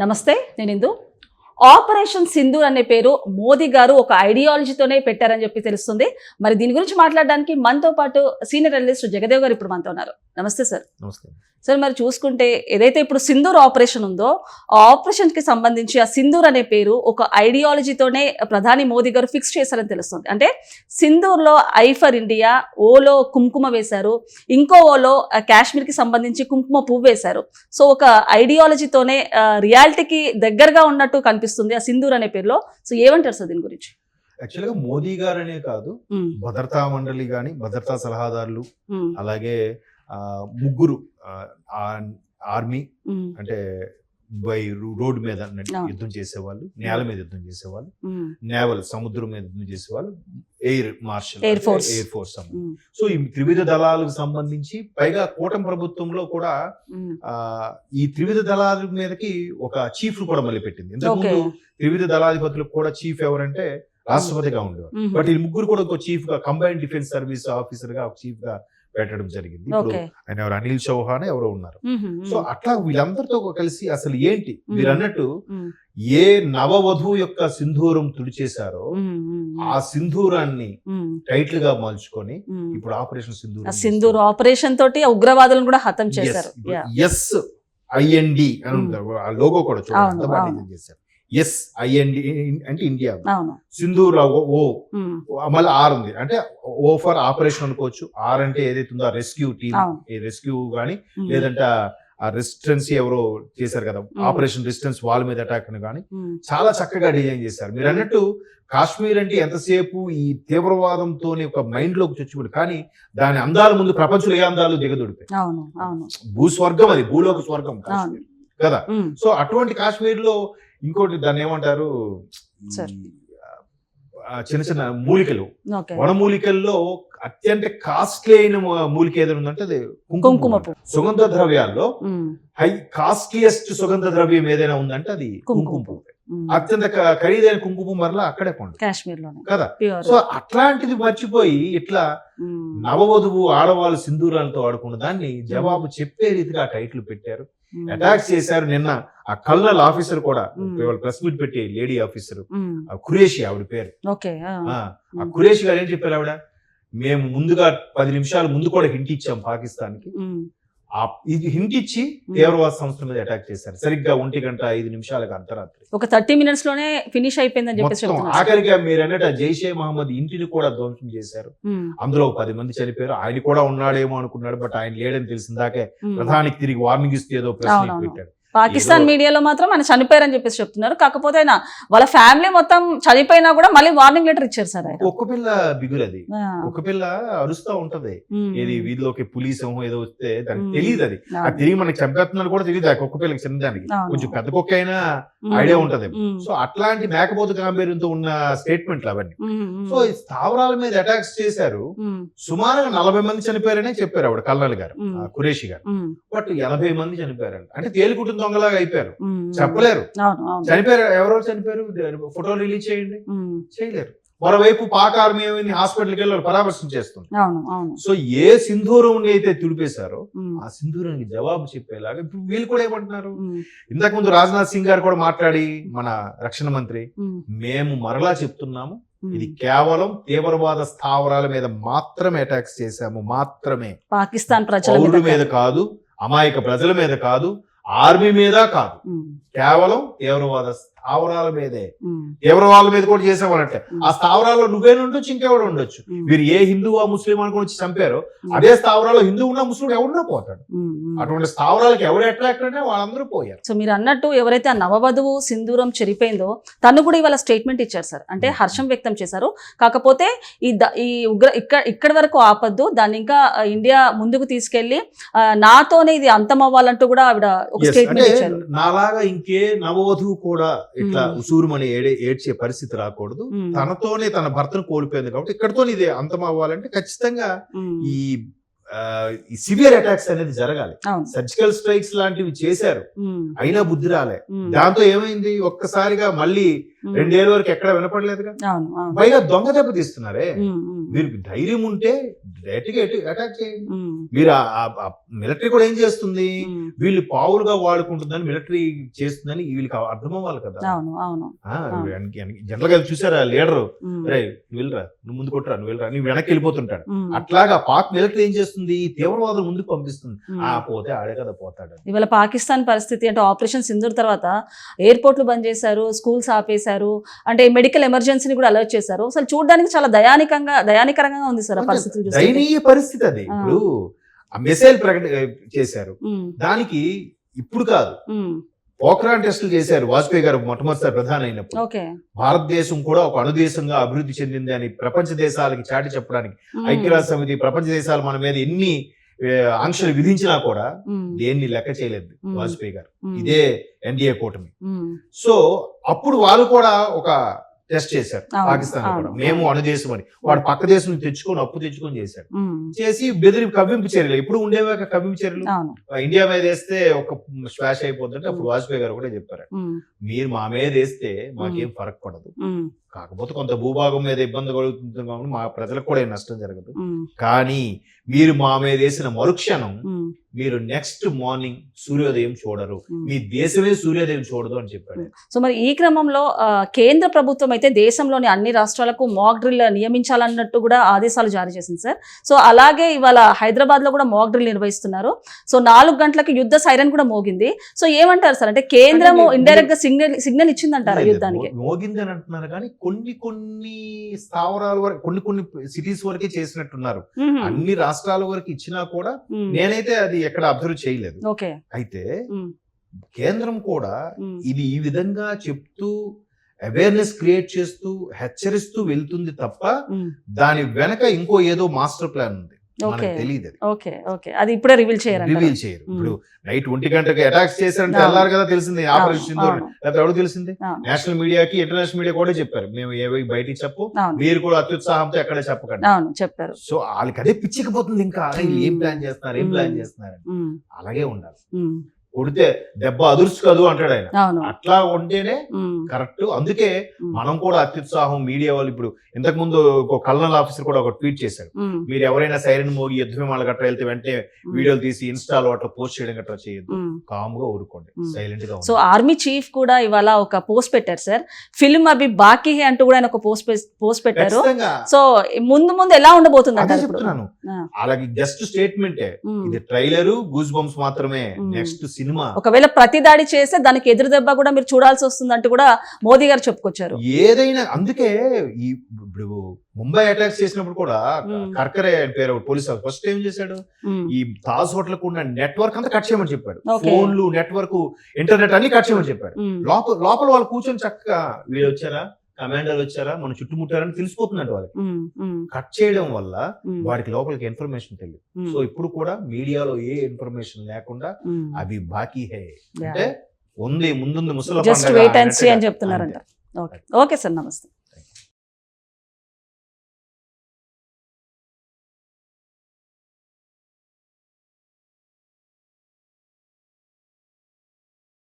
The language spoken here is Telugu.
నమస్తే నేను ఇందు. ఆపరేషన్ సింధూర్ అనే పేరు మోదీ గారు ఒక ఐడియాలజీతోనే పెట్టారని చెప్పి తెలుస్తుంది. మరి దీని గురించి మాట్లాడడానికి మనతో పాటు సీనియర్ అనలిస్ట్ జగదేవ్ గారు ఇప్పుడు మనతో ఉన్నారు. నమస్తే సార్. నమస్కారం సార్ మరి చూసుకుంటే ఏదైతే ఇప్పుడు సింధూర్ ఆపరేషన్ ఉందో ఆ ఆపరేషన్కి సంబంధించి ఆ సింధూర్ అనే పేరు ఒక ఐడియాలజీతోనే ప్రధాని మోదీ గారు ఫిక్స్ చేశారని తెలుస్తుంది. అంటే సింధూర్లో ఐ ఫర్ ఇండియా ఓలో కుంకుమ వేశారు ఇంకో ఓలో ఆ, కాశ్మీర్కి సంబంధించి కుంకుమ పువ్వు వేశారు. సో ఒక ఐడియాలజీతోనే రియాలిటీకి దగ్గరగా ఉన్నట్టు కనిపిస్తుంది ఆ సింధూర్ అనే పేరులో. సో ఏమంటారు సార్ దీని గురించి? యాక్చువల్గా మోదీ గారనే కాదు భద్రతా మండలి కానీ భద్రతా సలహాదారులు అలాగే ముగ్గురు ఆర్మీ అంటే బై రోడ్ మీద. యుద్ధం చేసేవాళ్ళు నేల మీద యుద్ధం చేసేవాళ్ళు నేవల్ సముద్రం మీద యుద్ధం చేసేవాళ్ళు air marshal Air Force. Air force so ఈ త్రివిధ దళాలకు సంబంధించి పైగా కూటమి ప్రభుత్వంలో కూడా ఈ త్రివిధ దళాల మీదకి ఒక చీఫ్ కూడా మళ్ళీ పెట్టింది. ఇంతకుముందు త్రివిధ దళాధిపతులకు కూడా చీఫ్ ఎవరంటే రాష్ట్రపతిగా ఉండేవారు. బట్ ఈ ముగ్గురు కూడా ఒక చీఫ్గా కంబైన్డ్ డిఫెన్స్ సర్వీస్ ఆఫీసర్గా ఒక చీఫ్గా పెట్టడం జరిగింది. ఇప్పుడు ఆయన ఎవరు? అనిల్ చౌహాన్ ఎవరో ఉన్నారు. సో అట్లా వీళ్ళందరితో కలిసి అసలు ఏంటి? మీరు. అన్నట్టు ఏ నవవధువు యొక్క సింధూరం తుడిచేశారో ఆ సింధూరాన్ని టైటిల్గా మలుచుకొని ఉమ్. ఇప్పుడు ఆపరేషన్ సింధూర్ సింధూర్ ఆపరేషన్ తోటి ఉగ్రవాదులను కూడా హతం చేశారు. ఎస్ ఐఎన్డి అని ఆ లోగో కూడా చూడండి. చేశారు. ఎస్ ఐఎన్డి అంటే ఇండియా అవును. సింధూర్ ఓ మళ్ళీ ఆర్ ఉంది. అంటే ఓ ఫర్ ఆపరేషన్ అనుకోవచ్చు. ఆర్ అంటే ఏదైతే ఉందో రెస్క్యూ టీమ్ రెస్క్యూ గానీ ఉమ్, లేదంటే ఆ రెసిస్టెన్స్ ఎవరో చేశారు కదా ఆపరేషన్ రెసిస్టెన్స్ వాళ్ళ మీద అటాక్ అని కానీ చాలా చక్కగా డిజైన్ చేశారు. మీరు అన్నట్టు కాశ్మీర్ అంటే ఎంతసేపు ఈ తీవ్రవాదంతో ఒక మైండ్లోకి చొచ్చుబడి కానీ దాని అందాల ముందు ప్రపంచంలో ఏ అందాలు దిగదుడిపాయి? భూస్వర్గం అది భూలోక స్వర్గం కాశ్మీర్. కదా? సో అటువంటి కాశ్మీర్లో ఇంకోటి దాన్ని ఏమంటారు? చిన్న చిన్న మూలికలు. వనమూలికల్లో అత్యంత కాస్ట్లీ అయిన మూలిక ఏదైనా ఉందంటే అది కుంకుమ సుగంధ ద్రవ్యాల్లో హై కాస్ట్లీయెస్ట్ సుగంధ ద్రవ్యం ఏదైనా ఉందంటే అది కుంకుమ పువ్వు. అత్యంత ఖరీదైన కుంకుమ మరలా అక్కడే పండు కాశ్మీర్లోనే కదా సో అట్లాంటిది మర్చిపోయి ఇట్లా నవవధువు ఆడవాళ్ళు సింధూరాలతో ఆడుకున్న దాన్ని జవాబు చెప్పే రీతిగా టైటిల్ పెట్టారు. అటాక్ చేశారు నిన్న ఆ కల్నల్ ఆఫీసర్ కూడా. ప్రెస్ మీట్ పెట్టి లేడీ ఆఫీసర్. ఉమ్, ఖురేషి ఆవిడ పేరు. ఓకే ఆ, ఆ ఆ. ఖురేషి గారు ఏం చెప్పారు ఆవిడ? మేము ముందుగా పది నిమిషాల ముందు కూడా హింట్ ఇచ్చాం పాకిస్తాన్కి ఆ ఇది హింట్ ఇచ్చి. తీవ్రవాద సంస్థల మీద అటాక్ చేశారు. సరిగ్గా ఒంటి గంట ఐదు నిమిషాలకు అర్ధరాత్రి. ఒక థర్టీ మినిట్స్లోనే ఫినిష్ అయిపోయిందని చెప్పేసి ఆఖరిగా మీరు అన్నట్టు జైషే మహమ్మద్ ఇంటిని కూడా ధ్వంసం చేశారు. అందులో పది మంది చనిపోయారు. ఆయన కూడా ఉన్నాడేమో అనుకున్నాడు బట్ ఆయన లేడని తెలిసిందాకే. ప్రధానికి తిరిగి వార్నింగ్ ఇస్తే ఏదో అవునవును. పెట్టాడు. పాకిస్తాన్ మీడియాలో మాత్రం ఆయన చనిపోయారని చెప్పేసి చెప్తున్నారు. కాకపోతే ఆయన వాళ్ళ ఫ్యామిలీ మొత్తం చనిపోయినా కూడా మళ్ళీ వార్నింగ్ లెటర్ ఇచ్చారు సార్ ఒక్క పిల్ల బిగులది ఒక పిల్ల అరుస్తా ఉంటది. ఏది వీధిలోకి పులి సింహం ఏదో వస్తే దానికి. తెలియదు అది. అది తిరిగి మనకి చంపేస్తున్నాడు కూడా తెలియదు ఆ కుక్క పిల్లకి చిన్నదానికి. కొంచెం పెద్ద కుక్క అయినా ఐడియా ఉంటది. సో అట్లాంటి మేకపోతు గాంభీర్యంతో ఉన్న స్టేట్మెంట్లు అవన్నీ. సో ఈ స్థావరాల మీద అటాక్స్ చేశారు. సుమారుగా నలభై మంది చనిపోయారనే చెప్పారు ఆవిడ కల్నల్ గారు ఖురేషి గారు. బట్ ఎనభై మంది చనిపోయారంట. అంటే తేలికుట్టిన దొంగలాగా అయిపోయారు. చెప్పలేరు. చనిపోయారు. ఎవరెవరు చనిపోయారు? ఫోటో రిలీజ్ చేయండి. చేయలేరు. మరోవైపు పాక్ ఆర్మీ ఏమైంది? హాస్పిటల్కి వెళ్ళి వాళ్ళు పరామర్శన చేస్తుంది. సో ఏ సింధూరం అయితే తుడిపేశారో ఆ సింధూరానికి జవాబు చెప్పేలాగా ఇప్పుడు వీళ్ళు కూడా ఏమంటున్నారు? ఇంతకు ముందు రాజ్నాథ్ సింగ్ గారు కూడా మాట్లాడి మన రక్షణ మంత్రి మేము మరలా చెప్తున్నాము. ఇది కేవలం తీవ్రవాద స్థావరాల మీద మాత్రమే అటాక్స్ చేశాము మాత్రమే. పాకిస్తాన్ ప్రజల మీద కాదు అమాయక ప్రజల మీద కాదు ఆర్మీ మీద కాదు. ఉమ్, కేవలం తీవ్రవాద స్థావరాల మీదే. తీవ్రవాదుల మీద కూడా చేసామనంటే ఆ స్థావరాల్లో నువ్వే ఉండొచ్చు ఇంకెవడు ఉండొచ్చు. వీరు ఏ హిందూ ఆ ముస్లిం అనుకుని వచ్చి చంపారో అదే స్థావరాల్లో హిందూ ఉన్నా ముస్లిం ఎవడున్నా పోతాడు. అటువంటి స్థావరాలకు ఎవరు అట్రాక్ట్ అంటే వాళ్ళందరూ పోయారు. సో మీరు అన్నట్టు ఎవరైతే ఆ నవవధువు సింధూరం చెరిపోయిందో తను కూడా ఇవాళ స్టేట్మెంట్ ఇచ్చారు సార్. అంటే హర్షం వ్యక్తం చేశారు. కాకపోతే ఈ ఈ ఉగ్ర ఇక్కడ ఇక్కడి వరకు ఆపద్దు. దాన్ని ఇంకా ఇండియా ముందుకు తీసుకెళ్ళి నాతోనే ఇది అంతం అవ్వాలంటూ కూడా ఆవిడ ఒక స్టేట్మెంట్ ఇచ్చారు. నాలాగా ఇంకే నవవధువు కూడా ఇట్లా. ఉసూరుమని ఏడే ఏడ్చే పరిస్థితి రాకూడదు. తనతోనే తన భర్తను కోల్పోయింది కాబట్టి ఇక్కడతో ఇది అంతం అవ్వాలంటే ఖచ్చితంగా ఈ సివియర్ అటాక్స్ అనేది జరగాలి. సర్జికల్ స్ట్రైక్స్ లాంటివి చేశారు. అయినా బుద్ధి రాలే. దాంతో ఏమైంది? ఒక్కసారిగా మళ్ళీ. రెండేళ్ళ వరకు ఎక్కడ వినపడలేదుగా? పైగా దొంగ దెబ్బ తీస్తున్నారే. మీరు ధైర్యం ఉంటే డైరెక్ట్గా అటాక్ చేయండి. మీరు మిలిటరీ కూడా ఏం చేస్తుంది. వీళ్ళు పావులుగా వాడుకుంటుందని మిలిటరీ చేస్తుందని వీళ్ళకి అర్థం అవ్వాలి కదా. జనరల్గా చూసారా లీడర్? రే నువ్వు వెళ్ళరా నువ్వు ముందు కొట్టరా నువ్వు వెళ్ళరా నువ్వు వెనక్కి వెళ్ళిపోతుంటాడు. అట్లాగా పాక్ మిలిటరీ ఏం చేస్తుంది? తీవ్రవాదులు ముందుకు పంపిస్తుంది. ఆ పోతే ఆడే కదా పోతాడు. ఇవాళ పాకిస్తాన్ పరిస్థితి అంటే ఆపరేషన్ సింధూర్ తర్వాత ఎయిర్పోర్ట్లు బంద్ చేశారు స్కూల్స్ ఆపేశారు. అంటే మెడికల్ ఎమర్జెన్సీని కూడా అలర్ట్ చేశారు. అసలు చూడడానికి చాలా దయానికంగా దయానికరంగా ఉంది సార్ ఆ పరిస్థితి అది. ఇప్పుడు ఆ మిసైల్ ప్రకట చేశారు. దానికి ఇప్పుడు కాదు. పోఖ్రాన్ టెస్టులు చేశారు వాజ్పేయి గారు మొట్టమొదటిసారి ప్రధాని అయినప్పుడు. భారతదేశం కూడా ఒక అణుదేశంగా అభివృద్ధి చెందింది అని ప్రపంచ దేశాలకి చాటి చెప్పడానికి ఐక్యరాజ్య సమితి ప్రపంచ దేశాలు మన మీద ఎన్ని ఆంక్షలు విధించినా కూడా దేన్ని లెక్క చేయలేదు. వాజ్పేయి గారు. ఇదే ఎన్డీఏ కూటమి. సో అప్పుడు వాళ్ళు కూడా ఒక టెస్ట్ చేశారు పాకిస్తాన్ కూడా. మేము అవును. అణుదేశం అని వాడు పక్క దేశం నుంచి తెచ్చుకొని అప్పు తెచ్చుకొని చేశాడు. చేసి బెదిరి కవ్వింపు చర్యలు. ఎప్పుడు ఉండేవా కవ్వింపు చర్యలు? ఇండియా మీద వేస్తే ఒక స్వాష్ అయిపోతుంటే అప్పుడు వాజ్పేయి గారు కూడా చెప్పారు. మీరు మా మీద వేస్తే మాకేం ఫరక్ పడదు. కాకపోతే కొంత భూభాగం మీద ఇబ్బంది కలుగుతుంది కాబట్టి మా ప్రజలకు కూడా ఏం నష్టం జరగదు. కానీ మీరు మా మీద వేసిన మరుక్షణం మీరు నెక్స్ట్ మార్నింగ్ సూర్యోదయం చూడరు. మీ దేశమే సూర్యోదయం చూడదు అని చెప్పాడు. సో మరి ఈ క్రమంలో కేంద్ర ప్రభుత్వం అయితే దేశంలోని అన్ని రాష్ట్రాలకు మాక్ డ్రిల్ నియమించాలన్నట్టు కూడా ఆదేశాలు జారీ చేసింది సార్. సో అలాగే ఇవాళ హైదరాబాద్లో కూడా మాక్ డ్రిల్ నిర్వహిస్తున్నారు. సో నాలుగు గంటలకు యుద్ధ సైరన్ కూడా మోగింది. సో ఏమంటారు సార్? అంటే కేంద్రము ఇండైరెక్ట్గా సిగ్నల్ సిగ్నల్ ఇచ్చిందంటారా యుద్ధానికి? మోగింది అని అంటున్నారు కానీ కొన్ని కొన్ని స్థావరాల వరకు కొన్ని కొన్ని సిటీస్ వరకే చేసినట్టున్నారు. అన్ని రాష్ట్రాల వరకు ఇచ్చినా కూడా. నేనైతే అది ఎక్కడ అబ్జర్వ్ చేయలేదు అయితే. కేంద్రం కూడా. ఇది ఈ విధంగా చెప్తూ అవేర్నెస్ క్రియేట్ చేస్తూ హెచ్చరిస్తూ వెళ్తుంది తప్ప. దాని వెనక ఇంకో ఏదో మాస్టర్ ప్లాన్ ఉంది మనకు తెలియదు అది. Okay okay. అది ఇప్పుడే రివీల్ చేయరంటారు. రివీల్ చేయరు. ఇప్పుడు నైట్ ఒంటి గంటకి అటాక్స్ చేశారంటే. అల్లారు కదా తెలిసింది. ఆపరేషన్ లేకపోతే ఎవరు తెలిసింది. నేషనల్ మీడియాకి ఇంటర్నేషనల్ మీడియా కూడా చెప్పారు. మేము ఏవి బయటికి చెప్పు. మీరు కూడా అత్యుత్సాహంతో ఎక్కడ చెప్పకండి. అవును చెప్పారు. సో వాళ్ళకి అదే పిచ్చికపోతుంది ఇంకా. ఏం ప్లాన్ చేస్తున్నారు? ఏం ప్లాన్. చేస్తున్నారు. అలాగే ఉండాలి. కొడితే దెబ్బ అదుర్చు కదు అంటాడు ఆయన అట్లా ఉంటేనే. కరెక్ట్ అందుకే. మనం కూడా అత్యుత్సాహం మీడియా వాళ్ళు ఇప్పుడు ఇంతకు ముందు ఒక కల్నల్ ఆఫీసర్ కూడా ఒక ట్వీట్ చేశారు మ్మ్. మీరు ఎవరైనా సైరన్ మోగి యుద్ధ విమానాలు గట్రా వెళ్తే వెంటనే వీడియోలు తీసి ఇన్స్టాలో అట్లా పోస్ట్ చేయడం గట్రా చేయొద్దు మ్మ్. కామ్గా ఊరుకోండి. సైలెంట్గా సో. ఆర్మీ చీఫ్ కూడా ఇవాళ ఒక పోస్ట్ పెట్టారు సార్ ఫిల్మ్ అవి బాకీ అంటూ కూడా ఆయన ఒక పోస్ట్ పోస్ట్ పెట్టారు సో ముందు ముందు ఎలా ఉండబోతుంది అదే చెప్తున్నాను. అలాగే జస్ట్ స్టేట్మెంటే. ఇది ట్రైలర్ గూస్ బంప్స్ మాత్రమే. నెక్స్ట్ సినిమా ఒకవేళ ప్రతి దాడి చేస్తే దానికి ఎదురు దెబ్బ కూడా మీరు చూడాల్సి వస్తుంది అంటూ కూడా మోదీ గారు చెప్పుకొచ్చారు ఏదైనా అందుకే ఈ ఇప్పుడు ముంబై అటాక్స్ చేసినప్పుడు కూడా. కర్కరే ఆయన పేరు పోలీస్ ఫస్ట్ ఏం చేశాడు. ఈ తాజ్ హోటల్కు ఉన్న నెట్వర్క్ అంతా కట్ చేయమని చెప్పాడు. ఫోన్లు నెట్వర్క్ ఇంటర్నెట్ అన్ని కట్ చేయమని చెప్పాడు. లోపల లోపల వాళ్ళు కూర్చొని చక్కగా వీళ్ళు వచ్చారా కమాండర్ వచ్చారా మనం చుట్టుముట్టారని తెలిసిపోతుందంట వాళ్ళకి. కట్ చేయడం వల్ల. వాడికి లోపలికి ఇన్ఫర్మేషన్ తెలియదు. సో ఇప్పుడు కూడా మీడియాలో ఏ ఇన్ఫర్మేషన్ లేకుండా. అవి బాకీ హే. అంటే ఉంది ముందుంది ముసలి జస్ట్ వెయిట్ అండ్ సీ అని చెప్తున్నారంట ఓకే ఓకే సార్ నమస్తే